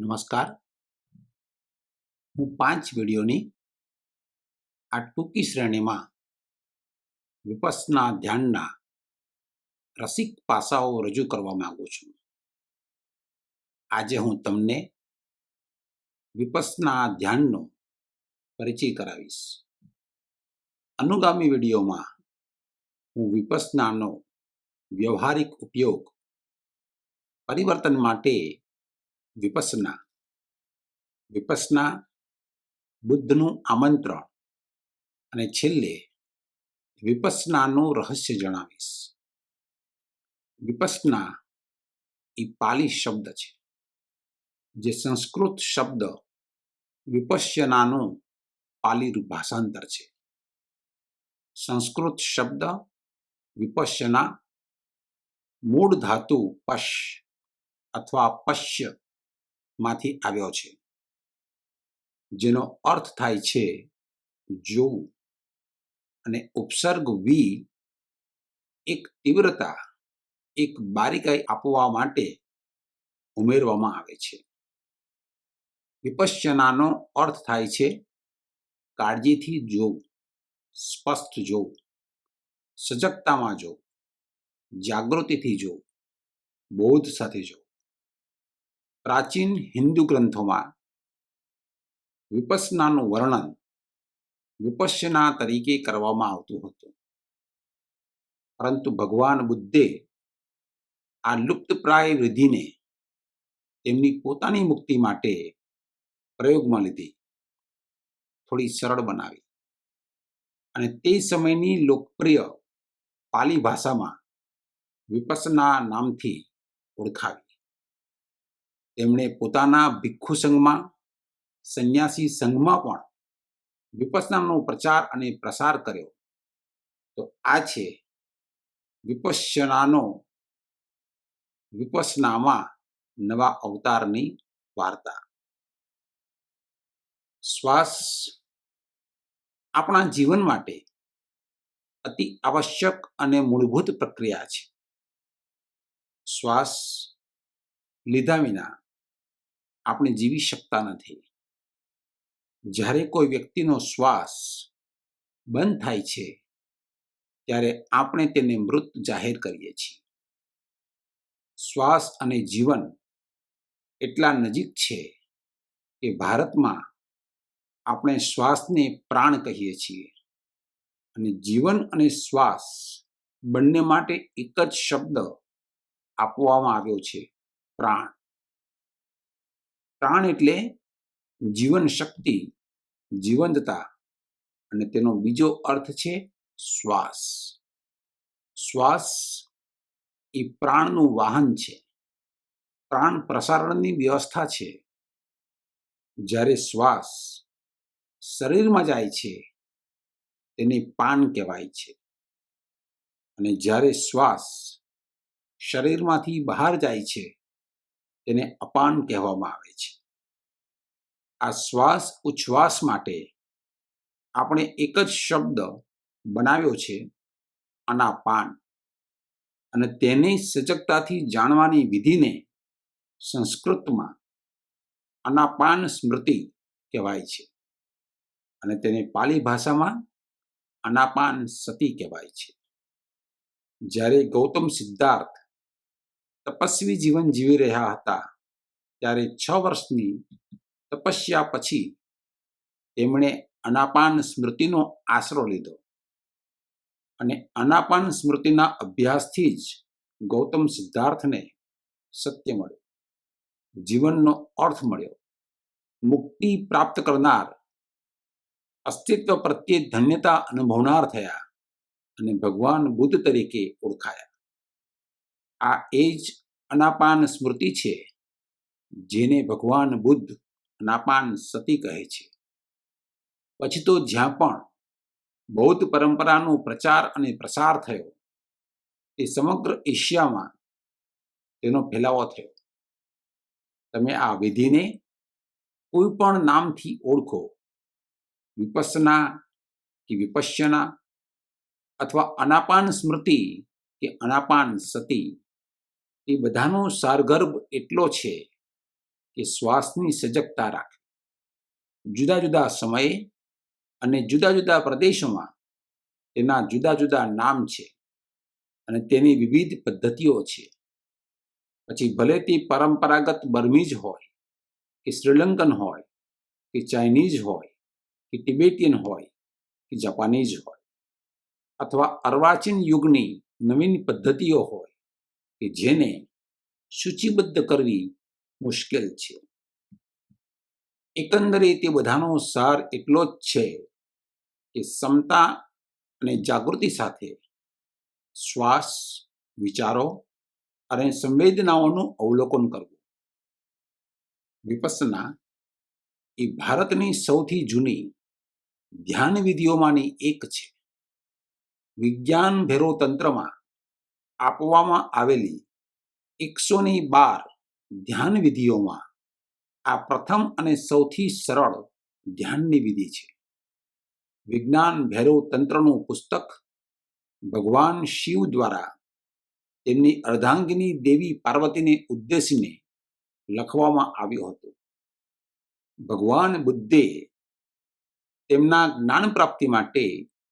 નમસ્કાર. હું પાંચ વિડીયોની આ ટૂંકી શ્રેણીમાં વિપસના ધ્યાનના રસિક પાસાઓ રજૂ કરવા માંગુ છું. આજે હું તમને વિપસના ધ્યાનનો પરિચય કરાવીશ. અનુગામી વિડીયોમાં હું વિપસનાનો વ્યવહારિક ઉપયોગ પરિવર્તન માટે વિપસના. વિપસના બુદ્ધનું આમંત્રણ. અને છેલ્લે વિપસનાનું રહસ્ય જણાવીશ. વિપસના એ પાલી શબ્દ છે. જે સંસ્કૃત શબ્દ વિપશ્યનાનું પાલી ભાષાંતર છે. સંસ્કૃત શબ્દ વિપશ્યના મૂળ ધાતુ પશ અથવા પશ્ય માંથી આવ્યો છે. જેનો અર્થ થાય છે જોવું. અને ઉપસર્ગ વી એક તીવ્રતા, એક બારીકાઈ આપવા માટે ઉમેરવામાં આવે છે. વિપશ્યનાનો અર્થ થાય છે કાળજીથી જોવું, સ્પષ્ટ જોવું, સજગતામાં જોવું, જાગૃતિથી જોવું, બોધ સાથે જોવું. પ્રાચીન હિન્દુ ગ્રંથોમાં વિપસનાનું વર્ણન વિપસ્યના તરીકે કરવામાં આવતું હતું. પરંતુ ભગવાન બુદ્ધે આ લુપ્તપ્રાય વિધિને તેમની પોતાની મુક્તિ માટે પ્રયોગમાં લીધી. થોડી સરળ બનાવી અને તે સમયની લોકપ્રિય પાલી ભાષામાં વિપસના નામથી ઓળખાવી. તેમણે પોતાના ભિક્ષુ સંઘમાં, સંન્યાસી સંઘમાં પણ વિપસનાનો પ્રચાર અને પ્રસાર કર્યો. તો આ છે વિપસનાનો વિપસનામાં નવા અવતારની વાર્તા. શ્વાસ આપણા જીવન માટે અતિ આવશ્યક અને મૂળભૂત પ્રક્રિયા છે. શ્વાસ લીધા વિના આપણે જીવી શકતા નથી. જ્યારે કોઈ વ્યક્તિનો શ્વાસ બંધ થાય છે, ત્યારે આપણે તેને મૃત જાહેર કરીએ છીએ. શ્વાસ અને જીવન એટલા નજીક છે કે ભારતમાં આપણે શ્વાસને પ્રાણ કહીએ છીએ અને જીવન અને શ્વાસ બંને માટે એક જ શબ્દ આપવામાં આવ્યો છે, પ્રાણ. પ્રાણ એટલે જીવન શક્તિ, જીવંતતા અને તેનો બીજો અર્થ છે શ્વાસ. શ્વાસ એ પ્રાણનું વાહન છે. પ્રાણ પ્રસારણની વ્યવસ્થા છે. જ્યારે શ્વાસ શરીરમાં જાય છે, તેને પાન કહેવાય છે. અને જ્યારે શ્વાસ શરીરમાંથી બહાર જાય છે તેને અપાન કહેવામાં આવે છે. આ શ્વાસ ઉચ્છ્વાસ માટે આપણે એક જ શબ્દ બનાવ્યો છે, અનાપાન. અને તેને સજગતાથી જાણવાની વિધિને સંસ્કૃતમાં અનાપાન સ્મૃતિ કહેવાય છે. અને તેને પાલી ભાષામાં અનાપાન સતી કહેવાય છે. જ્યારે ગૌતમ સિદ્ધાર્થ તપસ્વી જીવન જીવી રહ્યા હતા. ત્યારે છ વર્ષની તપસ્યા પછી તેમણે અનાપાન સ્મૃતિનો આશરો લીધો. અને અનાપાન સ્મૃતિના અભ્યાસથી જ ગૌતમ સિદ્ધાર્થને સત્ય મળ્યું. જીવનનો અર્થ મળ્યો. મુક્તિ પ્રાપ્ત કરનાર અસ્તિત્વ પ્રત્યે ધન્યતા અનુભવનાર થયા અને ભગવાન બુદ્ધ તરીકે ઓળખાયા. આ એ જ અનાપાન સ્મૃતિ છે, જેને ભગવાન બુદ્ધ અનાપાન સતી કહે છે. પછી તો જ્યાં પણ બૌદ્ધ પરંપરાનો પ્રચાર અને પ્રસાર થયો તે સમગ્ર એશિયામાં તેનો ફેલાવો થયો. તમે આ વિધિને કોઈ પણ નામથી ઓળખો, વિપસના કે વિપશ્યના અથવા અનાપાન સ્મૃતિ કે અનાપાન સતી એ બધાનો સારગર્ભ એટલો છે કે શ્વાસની સજગતા રાખવી જુદા જુદા સમયે અને જુદા જુદા પ્રદેશોમાં તેના જુદા જુદા નામ છે અને તેની વિવિધ પદ્ધતિઓ છે. પછી ભલે તે પરંપરાગત બર્મીજ હોય, કે શ્રીલંકન હોય, કે ચાઇનીઝ હોય, કે ટિબેટિયન હોય, કે જાપાનીઝ હોય, અથવા અર્વાચીન યુગની નવીન પદ્ધતિઓ હોય કે જેને સૂચિબદ્ધ કરવી મુશ્કેલ છે. એકંદરે તે બધાનો સાર એટલો જ છે કે ક્ષમતા અને જાગૃતિ સાથે શ્વાસ, વિચારો અને સંવેદનાઓનું અવલોકન કરવું. વિપસના એ ભારતની સૌથી જૂની ધ્યાન વિધિઓમાંની એક છે. વિજ્ઞાન ભેરો તંત્રમાં આપવામાં આવેલી એકસોની બાર ધ્યાન વિધિઓમાં આ પ્રથમ અને સૌથી સરળ ધ્યાનની વિધિ છે. વિજ્ઞાન ભૈરવ તંત્રનું પુસ્તક ભગવાન શિવ દ્વારા તેમની અર્ધાંગિની દેવી પાર્વતીને ઉદ્દેશીને લખવામાં આવ્યું હતું. ભગવાન બુદ્ધે તેમના જ્ઞાન પ્રાપ્તિ માટે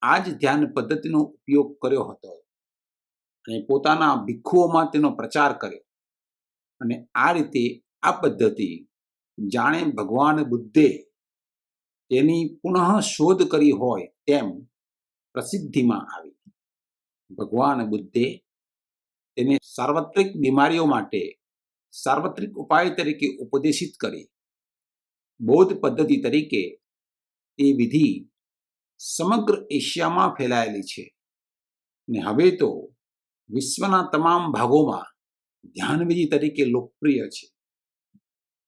આ જ ધ્યાન પદ્ધતિનો ઉપયોગ કર્યો હતો. અને પોતાના ભિક્ષુઓમાં તેનો પ્રચાર કર્યો. અને આ રીતે આ પદ્ધતિ જાણે ભગવાન બુદ્ધે તેની પુનઃ શોધ કરી હોય તેમ પ્રસિદ્ધિમાં આવી. ભગવાન બુદ્ધે તેને સાર્વત્રિક બીમારીઓ માટે સાર્વત્રિક ઉપાય તરીકે ઉપદેશિત કરી. બૌદ્ધ પદ્ધતિ તરીકે તે વિધિ સમગ્ર એશિયામાં ફેલાયેલી છે. ને હવે તો વિશ્વના તમામ ભાગોમાં ધ્યાનવિધિ તરીકે લોકપ્રિય છે.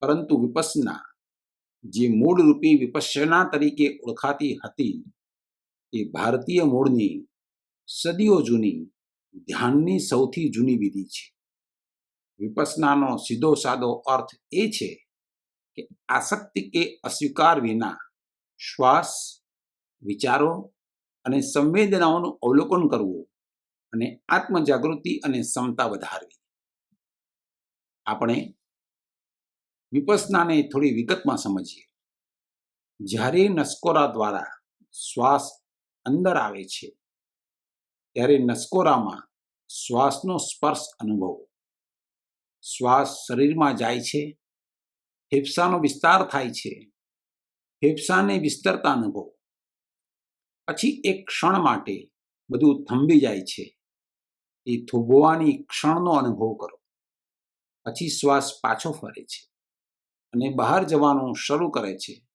પરંતુ વિપસના, જે મૂળરૂપી વિપસના તરીકે ઓળખાતી હતી, એ ભારતીય મૂળની સદીઓ જૂની, ધ્યાનની સૌથી જૂની વિધિ છે. વિપસનાનો સીધો સાદો અર્થ એ છે કે આસક્તિ કે અસ્વીકાર વિના શ્વાસ, વિચારો અને સંવેદનાઓનું અવલોકન કરવું અને આત્મજાગૃતિ અને ક્ષમતા વધારવી. આપણે વિપસનાને થોડી વિગતમાં સમજીએ. જ્યારે નસકોરા દ્વારા શ્વાસ અંદર આવે છે, ત્યારે નસકોરામાં શ્વાસનો સ્પર્શ અનુભવો. શ્વાસ શરીરમાં જાય છે, ફેફસાનો વિસ્તાર થાય છે, ફેફસાને વિસ્તરતા અનુભવો. પછી એક ક્ષણ માટે બધું થંભી જાય છે. એ થોભવાની ક્ષણનો અનુભવ કરો. પછી શ્વાસ પાછો ફરે છે અને બહાર જવાનું શરૂ કરે છે.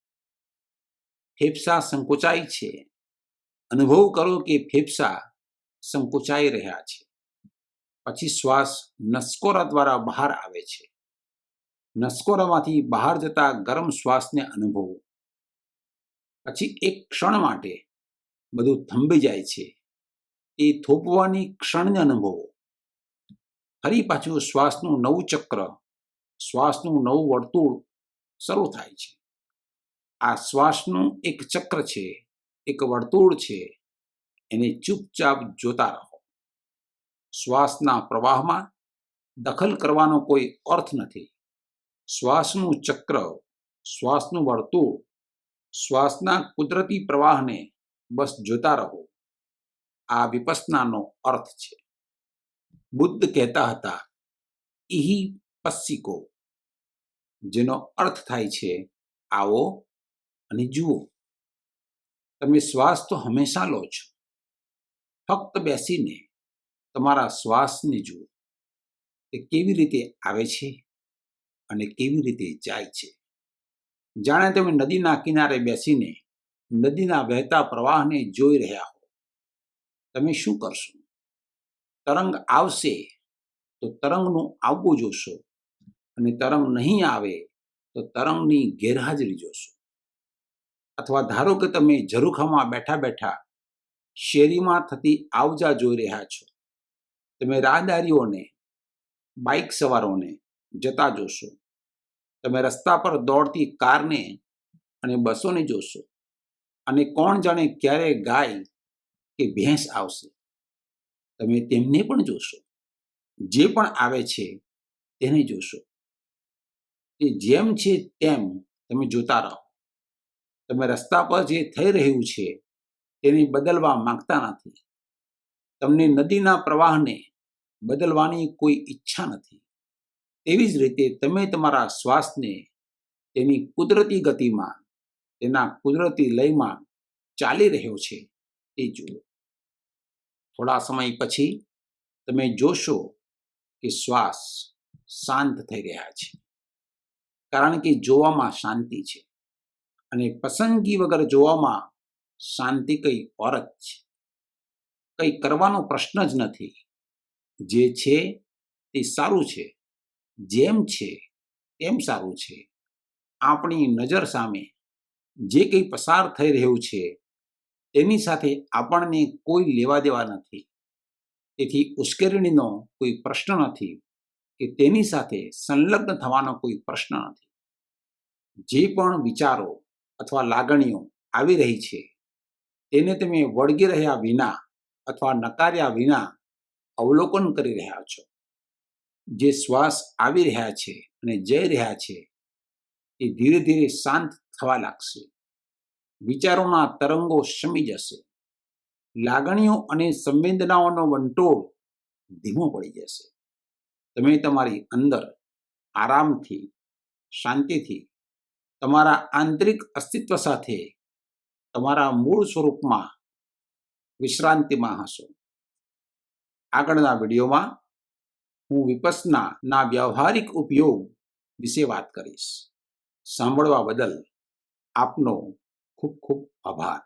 ફેફસા સંકોચાય છે. અનુભવ કરો કે ફેફસા સંકોચાઈ રહ્યા છે. પછી શ્વાસ નસકોરા દ્વારા બહાર આવે છે. નસકોરામાંથી બહાર જતા ગરમ શ્વાસને અનુભવો. પછી એક ક્ષણ માટે બધું થંભી જાય છે. એ થોપવાની ક્ષણને અનુભવો. ફરી પાછું શ્વાસનું નવું ચક્ર, શ્વાસનું નવું વર્તુળ શરૂ થાય છે. આ શ્વાસનું એક ચક્ર છે, એક વર્તુળ છે, એને ચૂપચાપ જોતા રહો. શ્વાસના પ્રવાહમાં દખલ કરવાનો કોઈ અર્થ નથી. શ્વાસનું ચક્ર, શ્વાસનું વર્તુળ, શ્વાસના કુદરતી પ્રવાહને બસ જોતા રહો. આ વિપસનાનો અર્થ છે. બુદ્ધ કહેતા હતા ઇહી પસ્સિકો. જેનો અર્થ થાય છે, આવો અને જુઓ. તમે શ્વાસ તો હંમેશા લો છો. ફક્ત બેસીને તમારા શ્વાસને જુઓ તે કેવી રીતે આવે છે અને કેવી રીતે જાય છે. જાણે તમે નદીના કિનારે બેસીને નદીના વહેતા પ્રવાહને જોઈ રહ્યા હો તમે શું કરશો? તરંગ આવશે તો તરંગનું આવવું જોશો અને તરંગ નહીં આવે તો તરંગની ગેરહાજરી જોશો. અથવા ધારો કે તમે ઝરૂખામાં બેઠા બેઠા શેરીમાં થતી આવજા જોઈ રહ્યા છો. તમે રાહદારીઓને, બાઇક સવારોને જતા જોશો. તમે રસ્તા પર દોડતી કારને અને બસોને જોશો. અને કોણ જાણે ક્યારે ગાય કે ભેંસ આવશે. તમે તેમને પણ જોશો. જે પણ આવે છે, તેને જોશો. એ જેમ છે તેમ તમે જોતા રહો. તમે રસ્તા પર જે થઈ રહ્યું છે, તેને બદલવા માંગતા નથી. તમને નદીના પ્રવાહને બદલવાની કોઈ ઈચ્છા નથી. તેવી જ રીતે તમે તમારા શ્વાસને તેની કુદરતી ગતિમાં, તેના કુદરતી લયમાં ચાલી રહ્યો છે. તે જુઓ. થોડા સમય પછી તમે જોશો કે શ્વાસ શાંત થઈ રહ્યા છે. કારણ કે જોવામાં શાંતિ છે અને પસંદગી વગર જોવામાં શાંતિ કઈ ઓરત છે. કંઈ કરવાનો પ્રશ્ન જ નથી. જે છે તે સારું છે. જેમ છે તેમ સારું છે. આપણી નજર સામે જે કંઈ પસાર થઈ રહ્યું છે તેની સાથે આપણને કોઈ લેવા દેવા નથી. તેથી ઉશ્કેરણીનો કોઈ પ્રશ્ન નથી કે તેની સાથે સંલગ્ન થવાનો કોઈ પ્રશ્ન નથી. જે પણ વિચારો અથવા લાગણીઓ આવી રહી છે, તેને તમે વળગી રહ્યા વિના અથવા નકાર્યા વિના અવલોકન કરી રહ્યા છો. જે શ્વાસ આવી રહ્યા છે અને જઈ રહ્યા છે, એ ધીરે ધીરે શાંત થવા લાગશે. વિચારોના તરંગો શમી જશે. લાગણીઓ અને સંવેદનાઓનો વંટોળ ધીમો પડી જશે. તમે તમારી અંદર આરામથી, શાંતિથી, તમારા આંતરિક અસ્તિત્વ સાથે તમારા મૂળ સ્વરૂપમાં વિશ્રાંતિમાં હશો. આગળના વિડીયોમાં હું વિપસના ના વ્યવહારિક ઉપયોગ વિશે વાત કરીશ. સાંભળવા બદલ આપનો Kuckuck Baba.